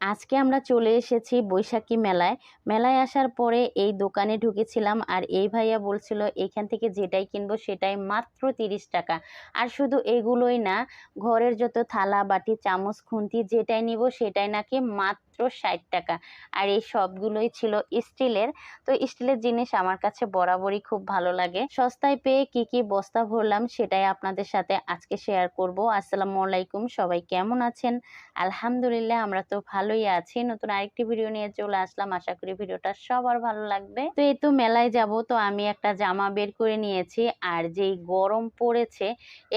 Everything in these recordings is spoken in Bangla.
আজকে আমরা চলে এসেছি বৈশাখী মেলায়। মেলায় আসার পরে এই দোকানে ঢুকেছিলাম আর এই ভাইয়া বলছিল, এখান থেকে যেটাই কিনবো সেটাই মাত্র তিরিশ টাকা। আর শুধু এগুলোই না, ঘরের যত থালা, বাটি, চামচ, খুন্তি যেটাই নিব সেটাই নাকি মাত্র ষাট টাকা। আর এই সবগুলোই ছিল স্টিলের। তো স্টিলের জিনিস আমার কাছে বরাবরই খুব ভালো লাগে। সস্তায় পেয়ে কি কি বস্তা ভরলাম সেটাই আপনাদের সাথে আজকে শেয়ার করব। আসসালামু আলাইকুম, সবাই কেমন আছেন? আলহামদুলিল্লাহ, আমরা তো ভালোই আছি। নতুন আরেকটি ভিডিও নিয়ে চলে আসলাম। আশা করি ভিডিওটা সবার ভালো লাগবে। তো এই তো মেলায় যাব, তো আমি একটা জামা বের করে নিয়েছি। আর যেই গরম পড়েছে,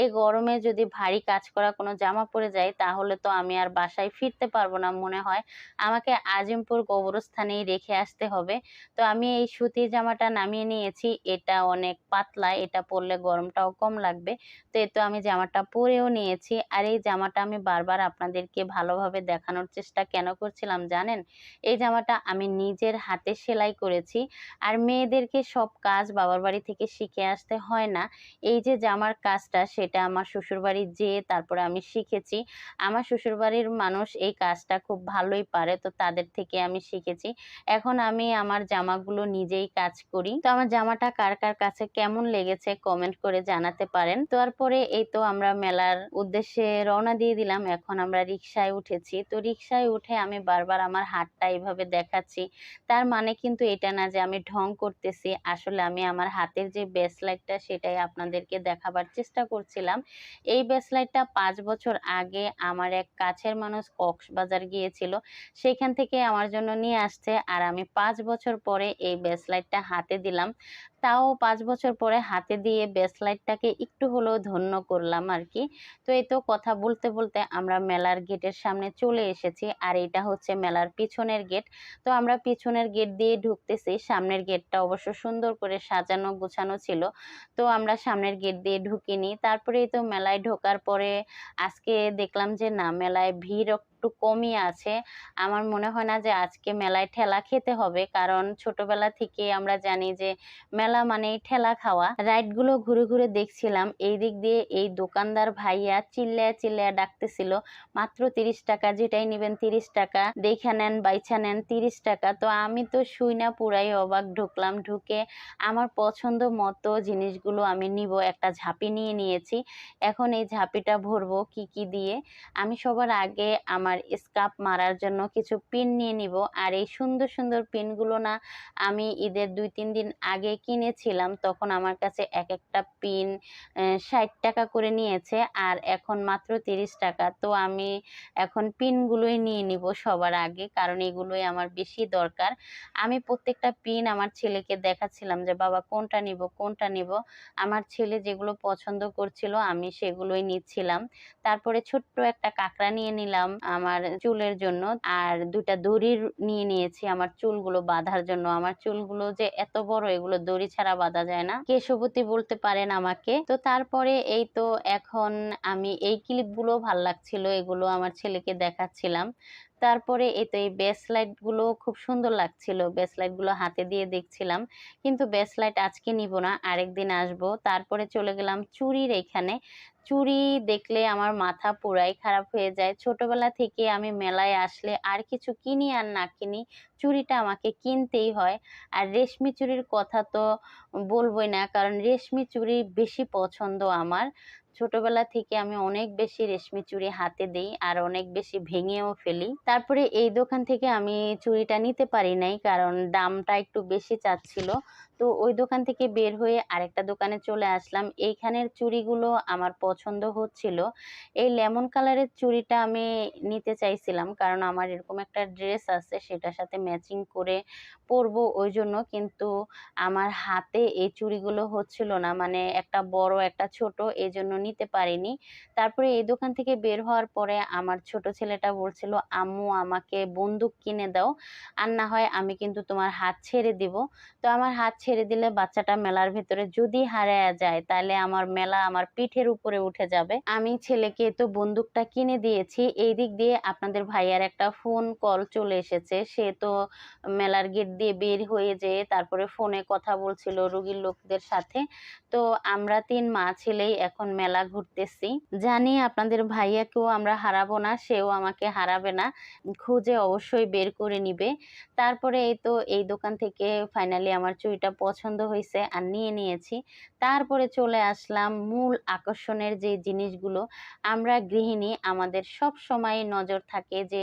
এই গরমে যদি ভারী কাজ করা কোনো জামা পরে যায়, তাহলে তো আমি আর বাসায় ফিরতে পারব না, মনে হয়। আমাকে আজিমপুর কবরস্থানেই রেখে আসতে হবে। তো আমি এই সুতির জামাটা নামিয়ে নিয়েছি। এটা অনেক পাতলা, এটা পরলে গরমটাও কম লাগবে। তো এই তো আমি জামাটা পরেও নিয়েছি। আর এই জামাটা আমি বারবার আপনাদেরকে ভালোভাবে দেখানোর চেষ্টা কেন করছিলাম জানেন? এই জামাটা আমি নিজের হাতে সেলাই করেছি। আর মেয়েদেরকে সব কাজ বাবার বাড়ি থেকে শিখে আসতে হয় না। এই যে জামার কাজটা, সেটা আমার শ্বশুরবাড়ি যেয়ে তারপরে আমি শিখেছি। আমার শ্বশুরবাড়ির মানুষ এই কাজটা খুব ভালোই পারে। তো তাদের থেকে আমি শিখেছি। এখন আমি আমার জামাগুলো নিজেই কাজ করি। তো আমার জামাটা কার কার কাছে কেমন লেগেছে কমেন্ট করে জানাতে পারেন। তারপরে এই তো আমরা মেলার উদ্দেশ্যে রওনা দিয়ে দিলাম। এখন আমরা রিক্সায় উঠেছি। তো রিক্সায় উঠে আমি বারবার আমার হাতটা এইভাবে দেখাচ্ছি। তার মানে কিন্তু এটা না যে আমি ঢং করতেছি। আসলে আমি আমার হাতের যে ব্রেসলাইটটা সেটাই আপনাদেরকে দেখাবার চেষ্টা করছিলাম। এই ব্রেসলাইটটা পাঁচ বছর আগে আমার এক কাছের মানুষ কক্সবাজার গিয়েছিল। সেখান থেকে আমার জন্য নিয়ে আসছে। আর আমি পাঁচ বছর পরে এই ব্রেসলাইটটা হাতে দিলাম। তাও পাঁচ বছর পরে হাতে দিয়ে ব্রেসলাইটটাকে একটু হলেও ধন্য করলাম আর কি তো এই তো কথা বলতে বলতে আমরা মেলার গেটের সামনে চলে এসেছি। আর এটা হচ্ছে মেলার পিছনের গেট। তো আমরা পিছনের গেট দিয়ে ঢুকতেছি। সামনের গেটটা অবশ্য সুন্দর করে সাজানো গোছানো ছিল। তো আমরা সামনের গেট দিয়ে ঢুকিনি। তারপরেই তো মেলায় ঢোকার পরে আজকে দেখলাম যে না, মেলায় ভিড় একটু কমই আছে। আমার মনে হয় না যে আজকে মেলায় ঠেলা খেতে হবে। কারণ ছোটবেলা থেকে আমরা জানি যে মেলা মানেই ঠেলা খাওয়া। রাইডগুলো ঘুরে ঘুরে দেখছিলাম। এই দিক দিয়ে এই দোকানদার ভাইয়া চিল্লায়া চিল্লায়া ডাকতেছিল, মাত্র তিরিশ টাকা, যেটাই নেবেন তিরিশ টাকা। দেখে নেন বাইছা নেন, তিরিশ টাকা। তো আমি তো শুই না, পুরাই অবাক ঢুকলাম। ঢুকে আমার পছন্দ মতো জিনিসগুলো আমি নিব, একটা ঝাঁপি নিয়ে নিয়েছি। এখন এই ঝাঁপিটা ভরবো কি কি দিয়ে। আমি সবার আগে আমার স্কার্ফ মারার জন্য কিছু পিন নিয়ে নিব। আর এই সুন্দর সুন্দর পিনগুলো না আমি ঈদের দুই, তিন দিন আগে কিনেছিলাম, তখন আমার কাছে এক একটা পিন ষাট টাকা করে নিয়েছে আর এখন মাত্র তিরিশ টাকা। তো আমি এখন পিনগুলোই নিয়ে নিব সবার আগে, কারণ এগুলোই আমার বেশি দরকার। আমি প্রত্যেকটা পিন আমার ছেলেকে দেখাচ্ছিলাম যে, বাবা, কোনটা নিব কোনটা নিব? আমার ছেলে যেগুলো পছন্দ করছিল আমি সেগুলোই নিচ্ছিলাম। তারপরে ছোট্ট একটা কাঁকড়া নিয়ে নিলাম। আমার চুলের জন্য। আর দুটা দড়ির নিয়ে নিয়েছি আমার চুলগুলো বাঁধার জন্য। আমার চুলগুলো যে এত বড়, এগুলো দড়ি ছাড়া বাঁধা যায় না। কেশবতী বলতে পারেন আমাকে। তো তারপরে এই তো এখন আমি এই ক্লিপগুলো ভালো লাগছিল, এগুলো আমার ছেলেকে দেখাচ্ছিলাম। তারপরে এই তো এই গুলো খুব সুন্দর লাগছিল। বেসলাইটগুলো হাতে দিয়ে দেখছিলাম। কিন্তু বেসলাইট আজকে নিব না, আরেকদিন আসব। তারপরে চলে গেলাম চুরির এখানে। চুড়ি দেখলে আমার মাথা পুরাই খারাপ হয়ে যায়। ছোটবেলা থেকে আমি মেলায় আসলে আর কিছু কিনি আর না কিনি চুড়িটা আমাকে কিনতেই হয়। আর রেশমি চুড়ির কথা তো বলবোই না, কারণ রেশমি চুড়ি বেশি পছন্দ আমার। ছোটবেলা থেকে আমি অনেক বেশি রেশমি চুড়ি হাতে দিই আর অনেক বেশি ভেঙেও ফেলি। তারপরে এই দোকান থেকে আমি চুড়িটা নিতে পারি নাই, কারণ দামটা একটু বেশি চাচ্ছিল। তো ওই দোকান থেকে বের হয়ে আরেকটা দোকানে চলে আসলাম। এইখানের চুড়িগুলো আমার পছন্দ হচ্ছিল। এই লেমন কালারের চুড়িটা আমি নিতে চাইছিলাম কারণ আমার এরকম একটা ড্রেস আছে সেটার সাথে ম্যাচিং করে পরবো ওই জন্য। কিন্তু আমার হাতে এই চুড়িগুলো হচ্ছিল না মানে একটা বড়, একটা ছোট এই জন্য নিতে পারিনি। তারপরে এই দোকান থেকে বের হওয়ার পরে আমার ছোট ছেলেটা বলছিল, আম্মু, আমাকে বন্দুক কিনে দাও। আর না হয় আমি কিন্তু তোমার হাত ছেড়ে দিব। তো আমার হাত ছেড়ে দিলে বাচ্চাটা মেলার ভেতরে যদি হারায় যায়, তাহলে আমার মেলা আমার পিঠের উপরে উঠে যাবে। আমি ছেলেকে তো বন্দুকটা কিনে দিয়েছি, এই দিক দিয়ে আপনাদের ভাইয়ার একটা ফোন কল চলে এসেছে। সে তো মেলার গেট দিয়ে বের হয়ে যেয়ে তারপরে ফোনে কথা বলছিল রুগীর লোকদের সাথে। তো আমরা তিন মা ছেলেই এখন মেলা ঘুরতেছি। জানি আপনাদের ভাইয়াকেও আমরা হারাবো না, সেও আমাকে হারাবে না। খুঁজে অবশ্যই বের করে নিবে। তারপরে এই তো এই দোকান থেকে ফাইনালি আমার চুড়িটা পছন্দ হয়েছে আর নিয়ে নিয়েছি। তারপরে চলে আসলাম মূল আকর্ষণের যে জিনিসগুলো। আমরা গৃহিণী, আমাদের সব সময় নজর থাকে যে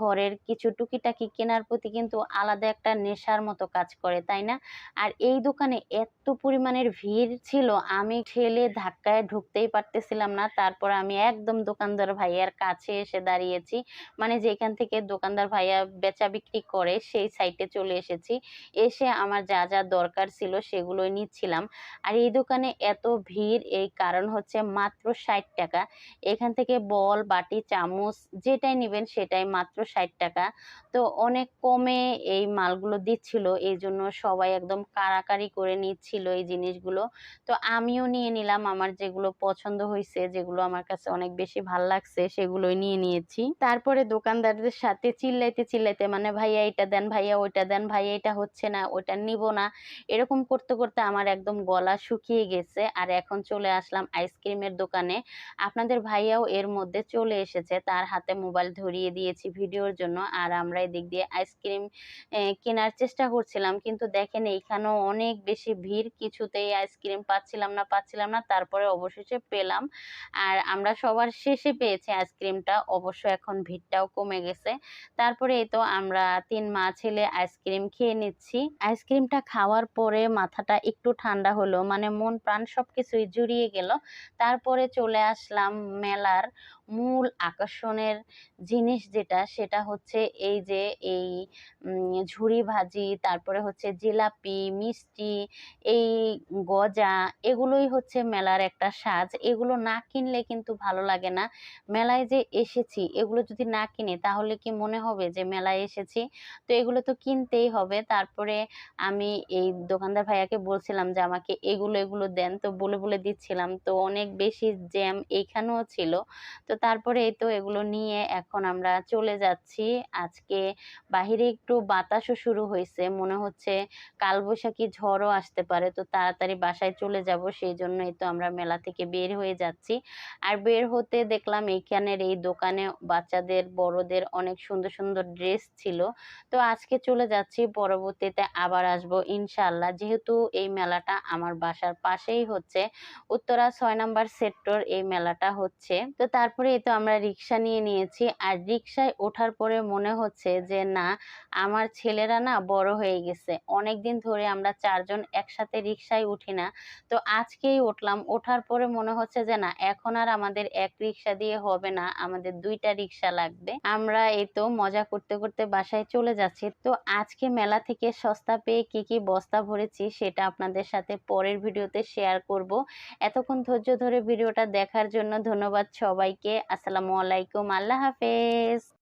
ঘরের কিছু টুকিটাকি কেনার প্রতি কিন্তু আলাদা একটা নেশার মতো কাজ করে, তাই না? আর এই দোকানে এত পরিমাণের ভিড় ছিল, আমি ঠেলে ধাক্কায় ঢুকতেই পারতেছিলাম না। তারপর আমি একদম দোকানদার ভাইয়ার কাছে এসে দাঁড়িয়েছি। মানে যেখান থেকে দোকানদার ভাইয়া বেচা বিক্রি করে, সেই সাইটে চলে এসেছি। এসে আমার যা যা দরকার ছিল সেগুলোই নিচ্ছিলাম। আর এই দোকানে এত ভিড়, এই কারণ হচ্ছে মাত্র ষাট টাকা। এখান থেকে বল, বাটি, চামচ, যেটাই নেবেন সেটাই মাত্র ষাট টাকা। তো অনেক কমে এই মালগুলো দিচ্ছিল এই জন্য সবাই একদম কারাকারি করে নিচ্ছিল এই জিনিসগুলো। তো আমিও নিয়ে নিলাম। আমার যেগুলো পছন্দ হয়েছে যেগুলো আমার কাছে অনেক বেশি ভালো লাগছে, সেগুলোই নিয়ে নিয়েছি। তারপরে দোকানদারদের সাথে চিল্লাইতে চিল্লাইতে মানে ভাইয়া এটা দেন, ভাইয়া ওইটা দেন, ভাইয়া এটা হচ্ছে না ওইটা নিব না। এরকম করতে করতে আমার একদম গলা শুকিয়ে গেছে। আর এখন চলে আসলাম আইসক্রিমের দোকানে। আপনাদের ভাইয়াও এর মধ্যে চলে এসেছে। তার হাতে মোবাইল ধরিয়ে দিয়েছি ভিডিওর জন্য। আর আমরা এদিক দিয়ে আইসক্রিম কেনার চেষ্টা করছিলাম। কিন্তু দেখেন, এইখানেও অনেক বেশি ভিড়। কিছুতেই আইসক্রিম পাচ্ছিলাম না পাচ্ছিলাম না, তারপরে অবশেষে পেলাম। আর আমরা সবার শেষে পেয়েছি আইসক্রিমটা, অবশ্য এখন ভিড়টাও কমে গেছে। তারপরে এই তো আমরা তিন মা ছেলে আইসক্রিম খেয়ে নিচ্ছি। আইসক্রিমটা খাওয়ার পরে মাথাটা একটু ঠান্ডা হলো মানে মন প্রাণ সবকিছুই জুড়িয়ে গেল। তারপরে চলে আসলাম মেলার মূল আকর্ষণের জিনিস যেটা, সেটা হচ্ছে এই যে এই ঝুড়ি ভাজি, তারপরে হচ্ছে জিলাপি, মিষ্টি, এই গজা এগুলোই হচ্ছে মেলার একটা সাজ। এগুলো না কিনলে কিন্তু ভালো লাগে না। মেলায় যে এসেছি, এগুলো যদি না কিনি, তাহলে কি মনে হবে যে মেলায় এসেছি? তো এগুলো তো কিনতেই হবে। তারপরে আমি এই দোকানদার ভাইয়াকে বলছিলাম যে আমাকে এগুলো এগুলো দেন। তো বলে বলে দিচ্ছিলাম। তো অনেক বেশি জ্যাম এইখানেও ছিল। তো তারপরে এই তো এগুলো নিয়ে এখন আমরা চলে যাচ্ছি। আজকে বাহিরে একটু বাতাসও শুরু হয়েছে। মনে হচ্ছে কালবৈশাখী ঝড়ও আসতে পারে। তো তাড়াতাড়ি বাসায় চলে যাব, সেই জন্যই তো আমরা মেলা থেকে বের হয়ে যাচ্ছি। আর বের হতে দেখলাম এইখানের এই দোকানে বাচ্চাদের, বড়দের অনেক সুন্দর সুন্দর ড্রেস ছিল। তো আজকে চলে যাচ্ছি, পরবর্তীতে আবার আসব ইনশাল্লাহ যেহেতু এই মেলাটা আমার বাসার পাশেই হচ্ছে, উত্তরা ছয় নাম্বার সেক্টর এই মেলাটা হচ্ছে। তো তারপরে তো আমরা রিক্সা নিয়ে নিয়েছি। আর রিক্সায় ওঠার পরে মনে হচ্ছে যে, না, আমার ছেলেরা না বড় হয়ে গেছে। অনেক দিন ধরে আমরা চারজন একসাথে রিক্সায় উঠি না। তো আজকেই উঠলাম। ওঠার পরে মনে হচ্ছে যে না, এখন আর আমাদের এক রিক্সা দিয়ে হবে না, আমাদের দুইটা রিক্সা লাগবে। আমরা এই তো মজা করতে করতে বাসায় চলে যাচ্ছি। তো আজকে মেলা থেকে সস্তা পেয়ে কি কি বস্তা ভরেছি সেটা আপনাদের সাথে পরের ভিডিওতে শেয়ার করব। এতক্ষণ ধৈর্য ধরে ভিডিওটা দেখার জন্য ধন্যবাদ সবাইকে। আসসালামু আলাইকুম, আল্লাহ হাফেজ।